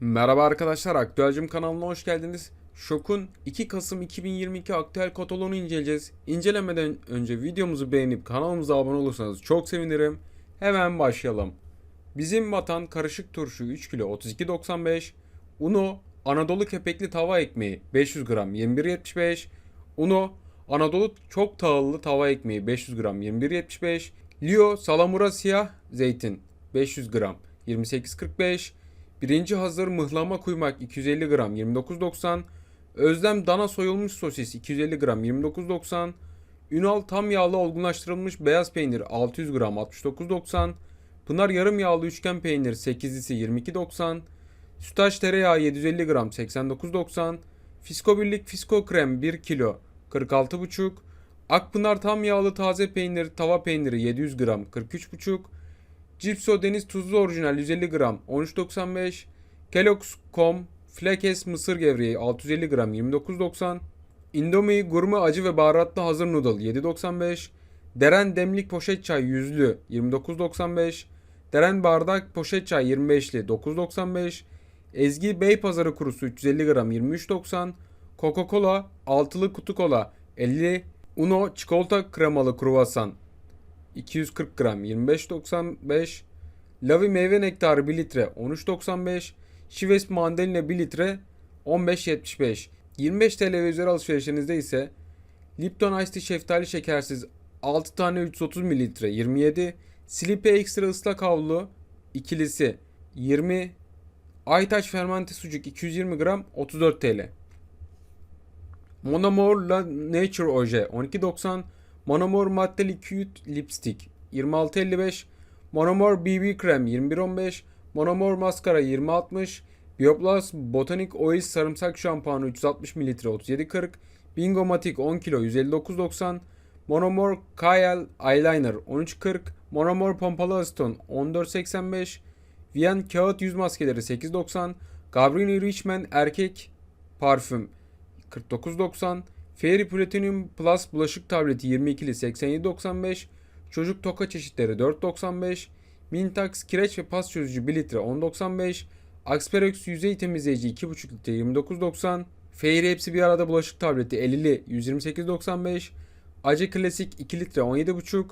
Merhaba arkadaşlar, Aktüelcim kanalına hoş geldiniz. Şok'un 2 Kasım 2022 aktüel kataloğunu inceleyeceğiz. İncelemeden önce videomuzu beğenip kanalımıza abone olursanız çok sevinirim. Hemen başlayalım. Bizim vatan karışık turşu 3 kilo 32.95. Uno Anadolu kepekli tava ekmeği 500 gram 21.75. Uno Anadolu çok tahıllı tava ekmeği 500 gram 21.75. Leo salamura siyah zeytin 500 gram 28.45. Birinci hazır mıhlama kuymak 250 gram 29.90. Özlem dana soyulmuş sosis 250 gram 29.90. Ünal tam yağlı olgunlaştırılmış beyaz peynir 600 gram 69.90. Pınar yarım yağlı üçgen peynir 8'lisi 22.90. Sütaş tereyağı 750 gram 89.90. Fisko birlik fisko krem 1 kilo 46.5. Akpınar tam yağlı taze peynir tava peyniri 700 gram 43.5. Cipso deniz tuzlu orijinal 150 gram 13.95. Kellogg's Com Flakes mısır gevreği 650 gram 29.90. Indomie gurme acı ve baharatlı hazır noodle 7.95. Deren demlik poşet çay yüzlü 29.95. Deren bardak poşet çay 25'li 9.95. Ezgi Beypazarı kurusu 350 gram 23.90. Coca-Cola altılı kutu kola 50. Uno çikolata kremalı kruvasan 240 gram 25.95 Lavi meyve nektarı 1 litre 13.95 Şives mandalina 1 litre 15.75 25 TL ve üzeri alışverişinizde ise Lipton Ice Tea şeftali şekersiz 6 tane 330 mililitre 27 Slipe Extra ıslak havlu ikilisi 20 Aytaç fermente sucuk 220 gram 34 TL Monomor La Nature Oje 12.90 Monomor Matte Liquid Lipstick 26.55 Monomor BB Krem 21.15 Monomor Maskara 20.60 Bioplus Botanic Oil Sarımsak Şampuanı 360 ml 37.40 Bingo Matic 10 kilo 159.90 Monomor Kyle Eyeliner 13.40 Monomor Pompalı Aston 14.85 Vian Kağıt Yüz Maskeleri 8.90 Gabrini Richman Erkek Parfüm 49.90 Fairy Platinum Plus bulaşık tableti 22'li 87.95 Çocuk toka çeşitleri 4.95 Mintax kireç ve pas çözücü 1 litre 10.95 Axperox yüzey temizleyici 2.5 litre 29.90 Fairy hepsi bir arada bulaşık tableti 50'li 128.95 Acı klasik 2 litre 17.5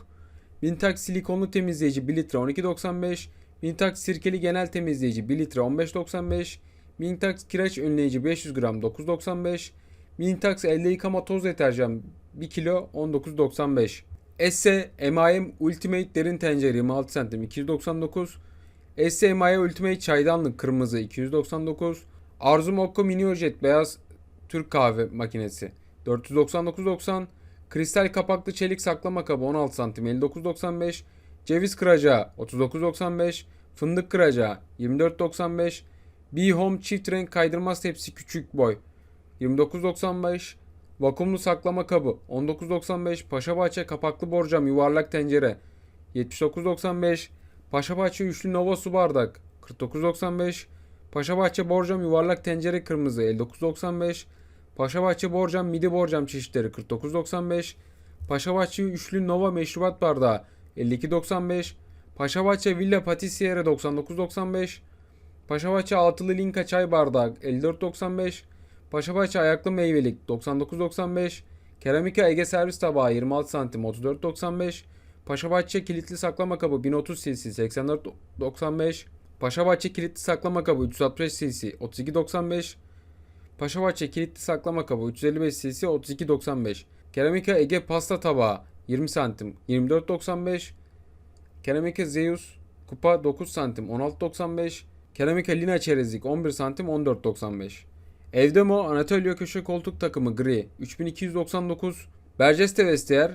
Mintax silikonlu temizleyici 1 litre 12.95 Mintax sirkeli genel temizleyici 1 litre 15.95 Mintax kireç önleyici 500 gram 9.95 Mintax elde yıkama toz deterjan 1 kilo 19.95 Esse M.I.M. Ultimate derin tencere 26 cm 299 Esse M.I.M. Ultimate çaydanlık kırmızı 299 Arzu Mokko Mini Ojet beyaz Türk kahve makinesi 499.90 Kristal kapaklı çelik saklama kabı 16 cm 59.95 Ceviz kıracağı 39.95 Fındık kıracağı 24.95 B Home çift renk kaydırmaz tepsi küçük boy 29.95 Vakumlu saklama kabı 19.95 Paşabahçe kapaklı borcam yuvarlak tencere 79.95 Paşabahçe üçlü Nova su bardak 49.95 Paşabahçe borcam yuvarlak tencere kırmızı 59.95 Paşabahçe borcam midi borcam çeşitleri 49.95 Paşabahçe üçlü Nova meşrubat bardağı 52.95 Paşabahçe Villa Patissiere 99.95 Paşabahçe altılı Linka çay bardağı 54.95 Paşabahçe ayaklı meyvelik 99.95 Keramika Ege servis tabağı 26 santim 34.95 Paşabahçe kilitli saklama kabı 1030 cc 84.95 Paşabahçe kilitli saklama kabı 365 cc 32.95 Paşabahçe kilitli saklama kabı 355 cc 32.95 Keramika Ege pasta tabağı 20 santim 24.95 Keramika Zeus kupa 9 santim 16.95 Keramika Lina çerezlik 11 santim 14.95 Evdemo Anatolia köşe koltuk takımı gri. 3299 Berceste vestiyer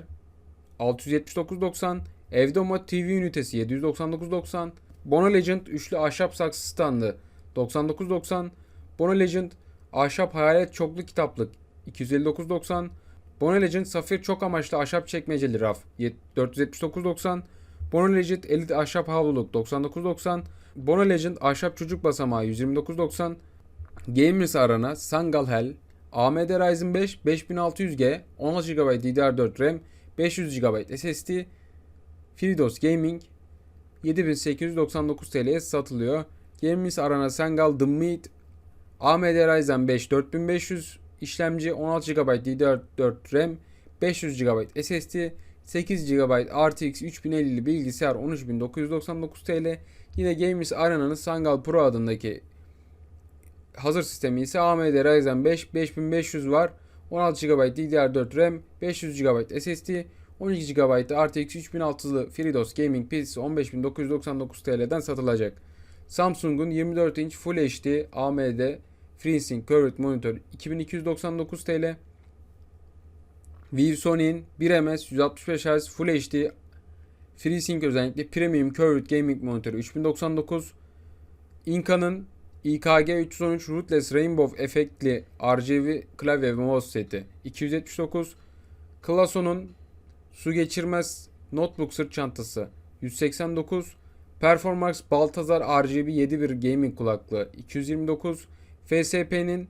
679.90 Evdemo TV ünitesi 799.90 Bono Legend üçlü ahşap saksı standı 99.90 Bono Legend ahşap hayalet çoklu kitaplık 259.90 Bono Legend safir çok amaçlı ahşap çekmeceli raf 479.90 Bono Legend elit ahşap havluluk 99.90 Bono Legend ahşap çocuk basamağı 129.90 Gamers arana Sangal Hell AMD Ryzen 5 5600G 16 GB DDR4 RAM 500 GB SSD FreeDOS Gaming 7899 TL'ye satılıyor. Games Arena Sengal The Meat AMD Ryzen 5 4500 işlemci 16 GB DDR4 RAM 500 GB SSD 8 GB RTX 3050 bilgisayar 13999 TL Yine Games Arena'nın Sangal Pro adındaki hazır sistemi ise AMD Ryzen 5 5500 var 16 GB DDR4 RAM 500 GB SSD 12 GB RTX 3600'lı FreeDOS Gaming PC'si 15999 TL'den satılacak. Samsung'un 24 inç Full HD AMD FreeSync Curved Monitor 2299 TL. ViewSony'in 1ms 165 Hz Full HD FreeSync özellikle Premium Curved Gaming Monitor 3099. Inca'nın IKG 313 Rootless Rainbow efektli RGB klavye ve mouse seti 279. Klason'un su geçirmez notebook sırt çantası 189. Performax Baltazar RGB 7.1 gaming kulaklığı 229. FSP'nin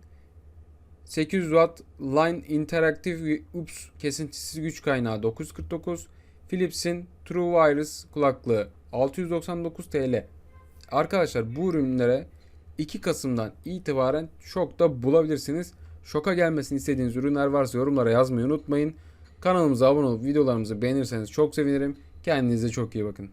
800 Watt Line Interactive UPS kesintisiz güç kaynağı 949. Philips'in True Wireless kulaklığı 699 TL. Arkadaşlar bu ürünlere 2 Kasım'dan itibaren şokta bulabilirsiniz. Şoka gelmesini istediğiniz ürünler varsa yorumlara yazmayı unutmayın. Kanalımıza abone olup videolarımızı beğenirseniz çok sevinirim. Kendinize çok iyi bakın.